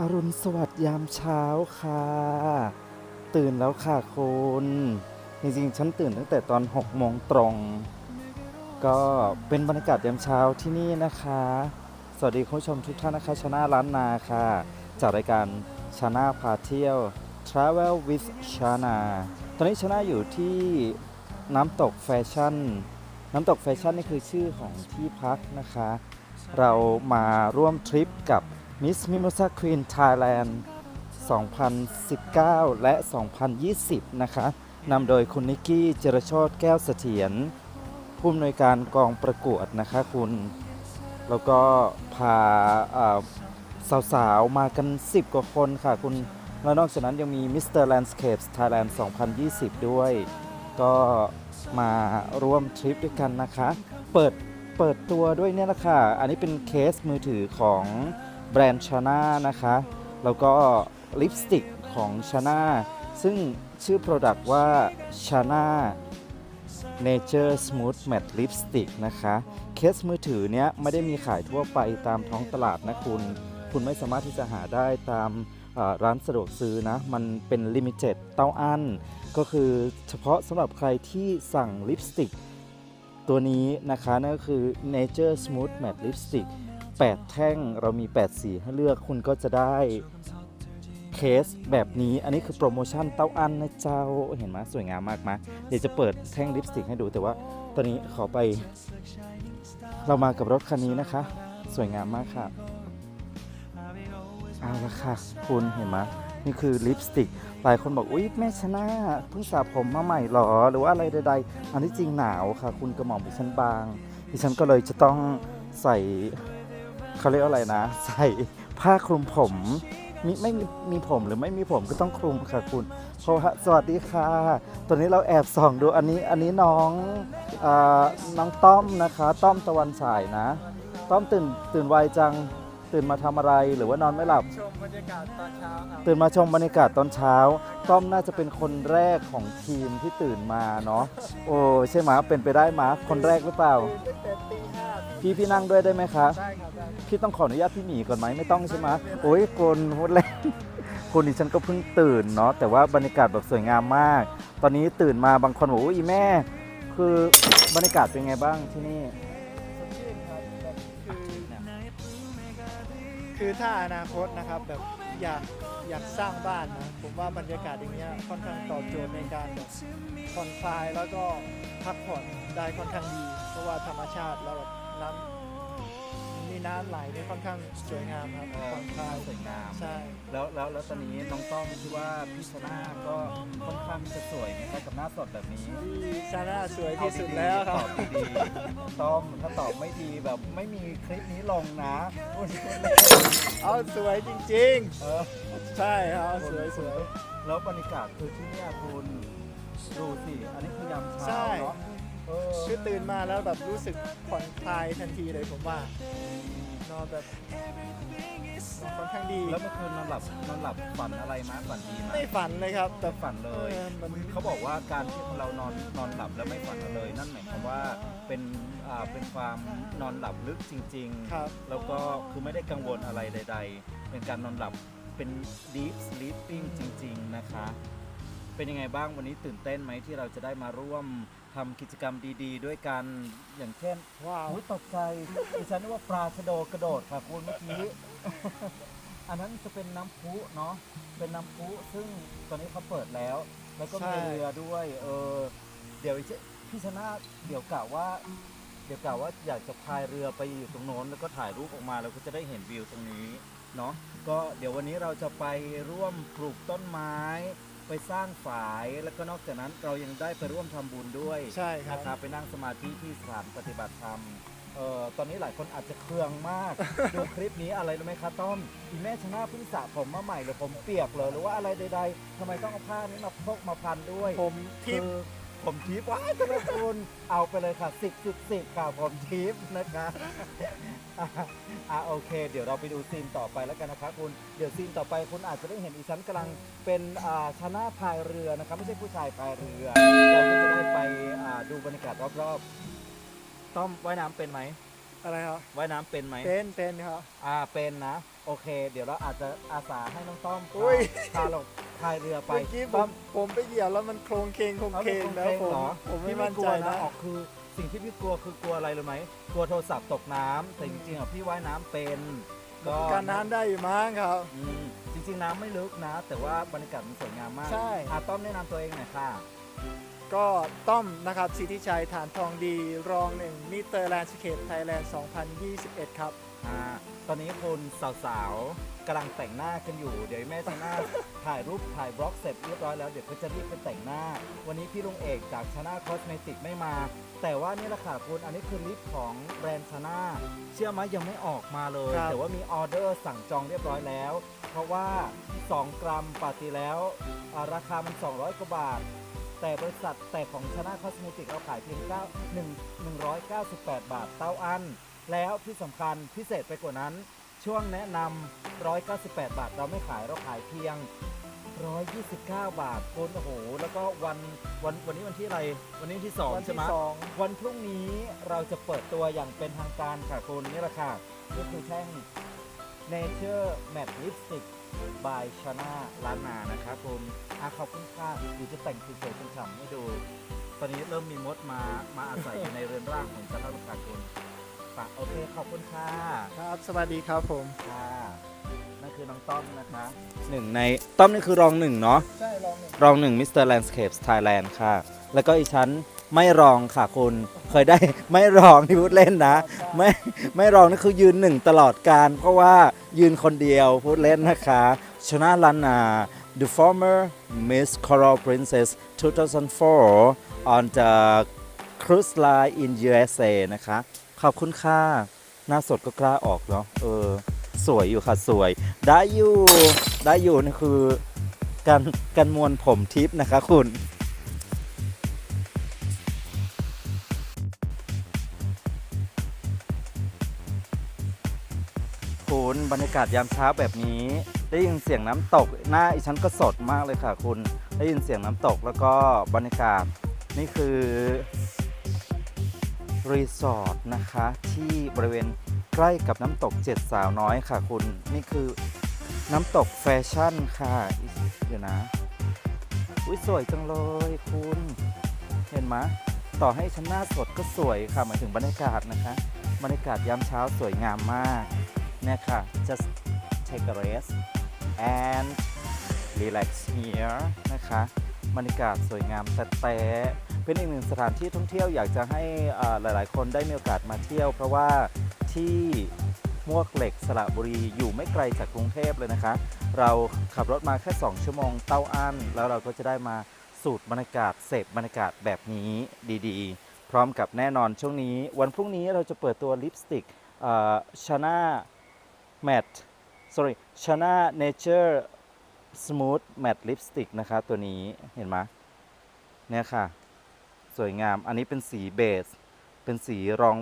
อรุณสวัสดิ์ยามเช้าค่ะ ตื่นแล้วค่ะคุณจริงๆ ฉันตื่นตั้งแต่ตอน6โมงตรง ก็เป็นบรรยากาศยามเช้าที่นี่นะคะ สวัสดีคุณผู้ชมทุกท่านนะคะชนะล้านนาค่ะ จากรายการชนาพาเที่ยว Travel with Chana ตอนนี้ชนะอยู่ที่น้ำตกแฟชั่น น้ำตกแฟชั่นนี่คือชื่อของที่พักนะคะ เรามาร่วมทริปกับ Miss Mimosa Queen Thailand 2019 และ 2020 นะคะนำโดยคุณนิกกี้เจรโชตแก้วเสถียรผู้อำนวยการกองประกวดนะคะคุณ แล้วก็พาสาวๆ มากัน 10 กว่าคนค่ะคุณ แล้วนอกจากนั้นยังมี Mr. Landscapes Thailand 2020 ด้วย ก็มาร่วมทริปด้วยกันนะคะ เปิดเปิดตัวด้วยเนี่ยแหละค่ะ อันนี้เป็นเคสมือถือของ แบรนด์ชาน่านะคะ แล้วก็ลิปสติกของชาน่าซึ่งชื่อ Product ว่าชาน่า Nature Smooth Matte Lipstick นะคะ เคสมือถือเนี้ยไม่ได้มีขายทั่วไปตามท้องตลาดนะคุณ คุณไม่สามารถที่จะหาได้ตามร้านสะดวกซื้อนะ มันเป็นลิมิเต็ดเต้าอั้น ก็คือเฉพาะสำหรับใครที่สั่งลิปสติกตัวนี้นะคะ นั่นก็คือ Nature Smooth Matte Lipstick 8 แท่งเรามี 8 สีให้เลือกคุณก็จะได้เคสแบบนี้อันนี้คือโปรโมชั่นเต้าอันนะเจ้าเห็นไหมสวยงามมากไหมเดี๋ยวจะเปิดแท่งลิปสติกให้ดูแต่ว่าตอนนี้ขอไป เรามากับรถคันนี้นะคะ สวยงามมากค่ะเอาละค่ะ คุณเห็นไหมนี่คือลิปสติก หลายคนบอกอุ๊ยแม่ชนะเพิ่งสระผมมาใหม่หรอ หรือว่าอะไรใดๆอันที่จริงหนาวค่ะ คุณกระหม่อมดิฉันบางดิฉันก็เลยจะต้องใส่ เขาเรียกว่าอะไรนะ ใส่ผ้าคลุมผมมีไม่มีมีผมหรือไม่มีผมก็ต้องคลุมค่ะคุณเพราะว่าสวัสดีค่ะ ตอนนี้เราแอบส่องดูอันนี้อันนี้น้องอาน้องต้อมนะคะ ต้อมตะวันฉายนะ ต้อมตื่นตื่นไวจังตื่นมาทำอะไรหรือว่านอนไม่หลับ ชมบรรยากาศตอนเช้าครับตื่นมาชมบรรยากาศตอนเช้า ต้อมน่าจะเป็นคนแรกของทีมที่ตื่นมาเนาะโอ้ใช่ไหมยเป็นไปได้ไหมยคนแรกหรือเปล่าตื่นตั้งแต่ตีห้า พี่พี่นั่งด้วยได้ไหมคะได้ครับได้พี่ต้องขออนุญาตพี่หมีก่อนไหมไม่ต้องใช่ไหมโอ้ยคนคนแรกคนดิฉันก็เพิ่งตื่นเนาะแต่ว่าบรรยากาศแบบสวยงามมาก ตอนนี้ตื่นมาบางคนบอกว่าอีแม่ คือบรรยากาศเป็นไงบ้างที่นี่คือคือถ้าอนาคตนะครับแบบอยากอยากสร้างบ้านนะผมว่าบรรยากาศอย่างเงี้ยค่อนข้างตอบโจทย์ในการแบบผ่อนคลายแล้วก็พักผ่อนได้ค่อนข้างดี เพราะว่าธรรมชาติแล้วแบบ น้ำมีน้ำไหลนี่ค่อนข้างสวยงามครับผ่อนคลายสวยงาม ใช่ แล้วแล้วแล้วตอนนี้น้องต้อมคิดว่าพี่ชนะก็ค่อนข้างจะสวยไหมคะกับหน้าสดแบบนี้ที่ซาร่าสวยที่สุดแล้วครับ ตอบดีๆต้อมถ้าตอบไม่ดีแบบไม่มีคลิปนี้ลงนะเอาสวยจริงเออๆ ใช่ครับเอาสวยสวย แล้วบรรยากาศคือที่เนี่ยคุณดูสิอันนี้คือยามใช่เช้าเนาะเออ คือตื่นมาแล้วแบบรู้สึกผ่อนคลายทันทีเลยผมว่านอนแบบนอนค่อนข้างดีแล้วเมื่อคืนนอนหลับนอนหลับฝันอะไรมาฝันดีไหมไม่ฝันเลยครับ แต่แต่ฝันเลยเออมัน เขาบอกว่าการที่เรานอนนอนหลับแล้วไม่ฝันเลย นั่นหมายความว่าเป็นอ่าเป็นความนอนหลับลึกจริงๆครับ แล้วก็คือไม่ได้กังวลอะไรใด ๆ เป็นการนอนหลับเป็น deep sleeping จริง ๆ นะคะ เป็นยังไงบ้างวันนี้ตื่นเต้นไหมที่เราจะได้มาร่วม ทำกิจกรรมดีๆ ด้วยกันอย่างเช่นว้าวอุ๊ยตกใจดิฉันนึกว่าปลาชะโดกระโดดค่ะคุณเมื่อกี้ อันนั้นจะเป็นน้ำพุเนาะเป็นน้ำพุซึ่งตอนนี้เขาเปิดแล้ว แล้วก็มีเรือด้วย เออ เดี๋ยวจะพี่ชนะเดี๋ยวกะว่า เดี๋ยวกะว่าอยากจะพายเรือไปอยู่ตรงโน้นแล้วก็ถ่ายรูปออกมาแล้วก็จะได้เห็นวิวตรงนี้เนาะก็เดี๋ยววันนี้เราจะไปร่วมปลูกต้นไม้ ไปสร้างฝายแล้วก็นอกจากนั้นเรายังได้ไปร่วมทำบุญด้วยใช่ครับ นะครับไปนั่งสมาธิที่สถานปฏิบัติธรรมเอ่อตอนนี้หลายคนอาจจะเคืองมาก ดูคลิปนี้อะไรรู้ไหมคะต้อมอีแม่ชนะเพิ่งสระผมมาใหม่เลยผมเปียกเลยหรือว่าอะไรใดๆทำไมต้องเอาผ้านี้มาพกมาพันด้วยผมทิปคือ ผมทิปว้ายทำไมคุณเอาไปเลยค่ะสิบสิบสิบค่ะผมทิปนะคะอะอะโอเค เดี๋ยวเราไปดูซีนต่อไปแล้วกันนะคะคุณเดี๋ยวซีนต่อไปคุณอาจจะได้เห็นอีฉันกำลังเป็นอ่าชนะพายเรือนะครับไม่ใช่ผู้ชายพายเรือเราก็จะได้ไปอ่าดูบรรยากาศรอบๆต้อมว่ายน้ำเป็นไหมอะไรครับว่ายน้ำเป็นไหม เป็นเป็นครับ อ่าเป็นนะ โอเค เดี๋ยวเราอาจจะอาสาให้น้องต้อมอุ้ย พาเรา พายเรือไปเมื่อกี้ผต้อมมผมไปเหยียบแล้วมันโครงเคงโครงเอาเคเป็นงโครงแล้วเคงผมเหรอผมไม่พี่มั่นกลัใจวนะออกคือสิ่งที่พี่กลัวคือกลัวอะไรรู้ไหมกลัวโทรศัพท์ตกน้ำแต่จริงๆอะพี่ว่ายน้ำเป็นก็การน้ำได้อยู่มั้งครับอืมจริงๆน้ำไม่ลึกนะ แต่ว่าบรรยากาศมันสวยงามมากใช่อาต้อมแนะนำตัวเองหน่อยค่ะก็ต้อมนะครับสิทธิชัยฐานทองดีรองหนึ่งมิเตอร์แลนด์สเคปไทยแลนด์ 2021 ครับอ่า ตอนนี้คุณสาวๆกำลังแต่งหน้ากันอยู่ เดี๋ยวแม่จะหน้า ถ่ายรูปถ่ายบล็อกเสร็จเรียบร้อยแล้ว เดี๋ยวเขาจะรีบไปแต่งหน้า วันนี้พี่ลุงเอกจากชา n าคอสเมติกไม่มา แต่ว่านี่แหละค่ะคุณอันนี้คือลิปของแบรนด์ชา n าเชื่อไหมยังไม่ออกมาเลย ครับ แต่ว่ามีออเดอร์สั่งจองเรียบร้อยแล้ว เพราะว่า 2 กรัมปกติแล้วอ่าราคามัน 200กว่าบาท แต่บริษัทแต่ของชา n าคอสเมติกเราขายเพียง9 1 198 บาทเต้าอัน แล้วที่สำคัญพิเศษไปกว่านั้น ช่วงแนะนำ198 บาท เราไม่ขายเราขายเพียง 129 บาทคุณโอ้โห แล้วก็วันวันวันนี้วันที่อะไร วันนี้วันที่วั2ใช่ไหมที่สอง วันพรุ่งนี้เราจะเปิดตัวอย่างเป็นทางการค่ะคุณนี่แหละค่ะนี่คือแท่ง Nature Matte Lipstick by Chana ล้านนานะคะคุณอาขอบคุณค่ะเดี๋ยวจะแต่งสวยๆฉ่ำๆให้ดู ตอนนี้เริ่มมีมดมามาอาศัยอยู่ในเรือนร่างของฉันแล้วค่ะคุณ ฝากโอเคขอบคุณค่ะครับ สวัสดีครับผม ค่ะนั่นคือน้องต้อมนะคะหนึ่งในต้อมนี่คือรองหนึ่งเนาะใช่ลองหนึ่งรองหนึ่งมิสเตอร์แลนด์สเคปไทยแลนด์ค่ะ แล้วก็อีฉันไม่รองค่ะคุณเคยได้ ไม่รองที่พูดเล่นนะ ไม่ไม่รองนี่คือยืนหนึ่งตลอดการเพราะว่ายืนคนเดียวพูดเล่นนะคะชนะลันนา the former Miss Coral Princess 2004 on the cruise line in USA นะคะ ขอบคุณค่ะ หน้าสดก็กล้าออกเนาะเออ สวยอยู่ค่ะสวย ได้อยู่ ได้อยู่นี่คือการการมวลผมทิพย์นะคะคุณคุณบรรยากาศยามเช้าแบบนี้ ได้ยินเสียงน้ำตก หน้าอีฉันก็สดมากเลยค่ะคุณ ได้ยินเสียงน้ำตกแล้วก็บรรยากาศนี่คือ รีสอร์ทนะคะ ที่บริเวณใกล้กับน้ำตกเจ็ดสาวน้อยค่ะคุณ นี่คือน้ำตกแฟชั่นค่ะ เดี๋ยวนะ อุ้ยสวยจังเลยคุณ เห็นไหมต่อให้ชั้นหน้าสดก็สวยค่ะหมายถึงบรรยากาศนะคะ บรรยากาศยามเช้าสวยงามมากเนี่ยค่ะ just take a rest and relax here นะคะ บรรยากาศสวยงามแต่แต่ เป็นอีกหนึ่งสถานที่ท่องเที่ยวอยากจะให้หลายๆ คนได้มีโอกาสมาเที่ยว เพราะว่าที่มวกเหล็กสระบุรีอยู่ไม่ไกลจากกรุงเทพเลยนะคะ เราขับรถมาแค่ 2 ชั่วโมงเต้าอั้น แล้วเราก็จะได้มาสูตรบรรยากาศเสพบรรยากาศแบบนี้ดีๆ พร้อมกับแน่นอนช่วงนี้ วันพรุ่งนี้เราจะเปิดตัวลิปสติกชาน่าแมท sorry ชาน่าเนเจอร์สมูทแมทลิปสติกนะคะตัวนี้เห็นไหมเนี่ยค่ะ สวยงาม อันนี้เป็นสีเบส เป็นสีรอง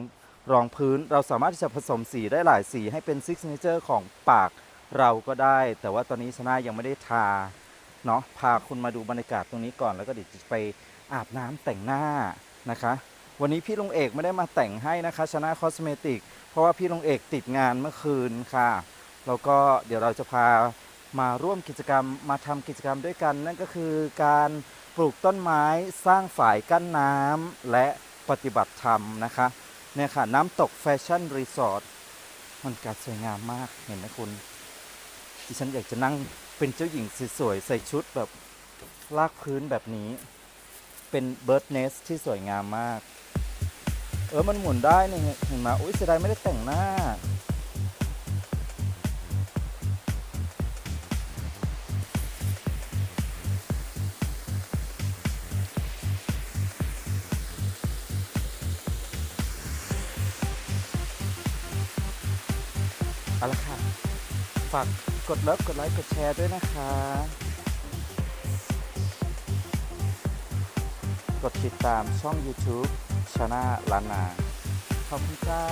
รองพื้น เราสามารถที่จะผสมสีได้หลายสีให้เป็นซิกเนเจอร์ของปากเราก็ได้ แต่ว่าตอนนี้ชนะยังไม่ได้ทาเนาะ พาคุณมาดูบรรยากาศตรงนี้ก่อน แล้วก็เดี๋ยวจะไปอาบน้ำแต่งหน้านะคะ วันนี้พี่ลงเอกไม่ได้มาแต่งให้นะคะชนะคอสเมติก เพราะว่าพี่ลงเอกติดงานเมื่อคืนค่ะ แล้วก็เดี๋ยวเราจะพามาร่วมกิจกรรมมาทำกิจกรรมด้วยกัน นั่นก็คือการ ปลูกต้นไม้สร้างฝายกั้นน้ำและปฏิบัติธรรมนะคะเนี่ยค่ะน้ำตกแฟชั่นรีสอร์ทมันการสวยงามมากเห็นไหมคุณดิฉันอยากจะนั่งเป็นเจ้าหญิงสวยๆใส่ชุดแบบลากพื้นแบบนี้ เป็นเบิร์ดเนสที่สวยงามมาก เออมันหมุนได้นี่เห็นไหมอุ้ยเสียดายไม่ได้แต่งหน้า เอาละค่ะ ฝากกดเลิฟกดไลค์กดแชร์ด้วยนะคะ กดติดตามช่อง YouTube ชา n าล้านนาขอบคุณเจ้า